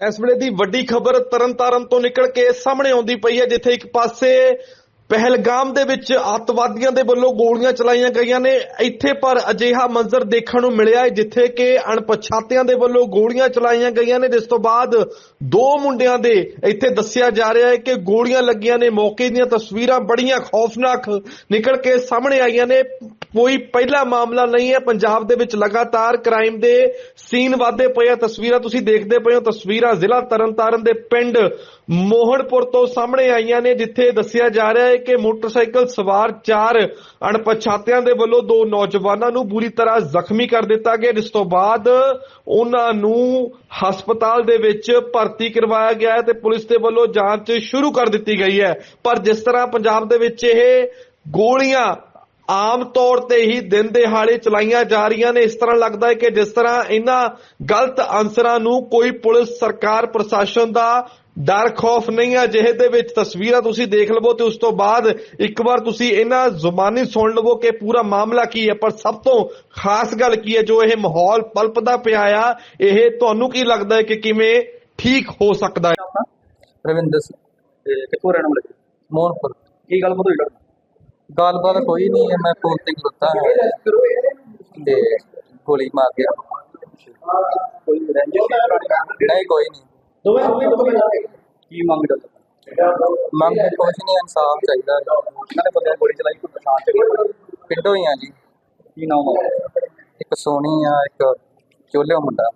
ਇਸ ਵੇਲੇ ਦੀ ਵੱਡੀ ਖਬਰ ਤਰਨਤਾਰਨ ਤੋਂ ਨਿਕਲ ਕੇ ਸਾਹਮਣੇ ਆਉਂਦੀ ਪਈ ਹੈ, ਜਿੱਥੇ ਇੱਕ ਪਾਸੇ ਪਹਿਲਗਾਮ ਦੇ ਵਿੱਚ ਅੱਤਵਾਦੀਆਂ ਦੇ ਵੱਲੋਂ ਗੋਲੀਆਂ ਚਲਾਈਆਂ ਗਈਆਂ ਨੇ। ਇੱਥੇ ਪਰ ਅਜਿਹਾ ਮੰਜ਼ਰ ਦੇਖਣ ਨੂੰ ਮਿਲਿਆ ਹੈ, ਜਿੱਥੇ ਕਿ ਅਣਪਛਾਤਿਆਂ ਦੇ ਵੱਲੋਂ ਗੋਲੀਆਂ ਚਲਾਈਆਂ ਗਈਆਂ ਨੇ। ਜਿਸ ਤੋਂ ਬਾਅਦ ਦੋ ਮੁੰਡਿਆਂ ਦੇ ਇੱਥੇ ਦੱਸਿਆ ਜਾ ਰਿਹਾ ਹੈ ਕਿ ਗੋਲੀਆਂ ਲੱਗੀਆਂ ਨੇ। ਮੌਕੇ ਦੀਆਂ ਤਸਵੀਰਾਂ ਬੜੀਆਂ ਖੌਫਨਾਕ ਨਿਕਲ ਕੇ ਸਾਹਮਣੇ ਆਈਆਂ ਨੇ। ਕੋਈ ਪਹਿਲਾ ਮਾਮਲਾ ਨਹੀਂ ਹੈ। ਪੰਜਾਬ ਦੇ ਵਿੱਚ ਲਗਾਤਾਰ ਕ੍ਰਾਈਮ ਦੇ ਸੀਨ ਵਾਧੇ ਪਏ ਆ। ਤਸਵੀਰਾਂ ਤੁਸੀਂ ਦੇਖਦੇ ਪਏ ਹੋ। ਤਸਵੀਰਾਂ ਜ਼ਿਲ੍ਹਾ ਤਰਨਤਾਰਨ ਦੇ ਪਿੰਡ ਮੋਹਨਪੁਰ ਤੋਂ ਸਾਹਮਣੇ ਆਈਆਂ ਨੇ, ਜਿੱਥੇ ਦੱਸਿਆ ਜਾ ਰਿਹਾ ਹੈ ਕਿ ਮੋਟਰਸਾਈਕਲ ਸਵਾਰ ਚਾਰ ਅਣਪਛਾਤਿਆਂ ਦੇ ਵੱਲੋਂ ਦੋ ਨੌਜਵਾਨਾਂ ਨੂੰ ਬੁਰੀ ਤਰ੍ਹਾਂ ਜ਼ਖਮੀ ਕਰ ਦਿੱਤਾ ਗਿਆ, ਜਿਸ ਤੋਂ ਬਾਅਦ ਉਹਨਾਂ ਨੂੰ ਹਸਪਤਾਲ ਦੇ ਵਿੱਚ ਭਰਤੀ ਕਰਵਾਇਆ ਗਿਆ ਹੈ ਤੇ ਪੁਲਿਸ ਦੇ ਵੱਲੋਂ ਜਾਂਚ ਸ਼ੁਰੂ ਕਰ ਦਿੱਤੀ ਗਈ ਹੈ। ਪਰ ਜਿਸ ਤਰ੍ਹਾਂ ਪੰਜਾਬ ਦੇ ਵਿੱਚ ਇਹ ਗੋਲੀਆਂ ਆਮ ਤੌਰ ਤੇ ਹੀ ਦਿਨ ਦਿਹਾੜੇ ਚਲਾਈਆਂ ਜਾ ਰਹੀਆਂ ਨੇ। ਇਸ ਤਰ੍ਹਾਂ ਲੱਗਦਾ ਹੈ ਕਿ ਜਿਸ ਤਰ੍ਹਾਂ ਇਹਨਾਂ ਗਲਤ ਅਨਸਰਾਂ ਨੂੰ ਕੋਈ ਪੁਲਿਸ, ਸਰਕਾਰ, ਪ੍ਰਸ਼ਾਸਨ ਦਾ ਡਰ, ਖੌਫ ਨਹੀਂ ਹੈ ਜਿਹੇ ਦੇ ਵਿੱਚ ਤਸਵੀਰਾਂ ਤੁਸੀਂ ਦੇਖ ਲਵੋ ਤੇ ਉਸ ਤੋਂ ਬਾਅਦ ਇੱਕ ਵਾਰ ਤੁਸੀਂ ਇਹਨਾਂ ਜ਼ੁਬਾਨੀ ਸੁਣ ਲਵੋ ਕਿ ਪੂਰਾ ਮਾਮਲਾ ਕੀ ਹੈ। ਪਰ ਸਭ ਤੋਂ ਖਾਸ ਗੱਲ ਕੀ ਹੈ, ਜੋ ਇਹ ਮਾਹੌਲ ਪਲਪਦਾ ਪਿਆ ਆ, ਇਹ ਤੁਹਾਨੂੰ ਕੀ ਲੱਗਦਾ ਹੈ ਕਿ ਕਿਵੇਂ ਠੀਕ ਹੋ ਸਕਦਾ ਹੈ? ਰਵਿੰਦਰ ਸਿੰਘ, ਤੇ ਕਿੱਥੋਂ ਰਹਿਣ ਵਾਲੇ ਮੋਹਨਪੁਰ। ਕੀ ਗੱਲਬਾਤ ਹੋਈ ਗੱਲਬਾਤ ਕੋਈ ਨਹੀਂ ਹੈ ਮੈਂ ਫੋਨ ਤੇ ਖਲੋਤਾ। ਹੈ ਤੇ ਗੋਲੀ ਮਾਰ ਗਿਆ ਕੋਈ ਨਹੀਂ ਕੋਈ ਨਹੀਂ। ਕੀ ਮੰਗ ਕਰਦੇ ਮੰਗ ਕੁਛ ਨਹੀਂ ਇਨਸਾਫ ਚਾਹੀਦਾ ਹੈ। ਇਹਨਾਂ ਨੇ ਬੰਦੇ ਗੋਲੀ ਚਲਾਈ ਕੋਈ ਪਛਾਣ ਕੋਈ? ਪਿੰਡੋਂ ਹੀ ਆ ਜੀ। ਕੀ ਨਾਮ ਹੈ ਇੱਕ ਸੋਨੀ ਆ ਇੱਕ ਚੋਲਿਓ ਮੁੰਡਾ।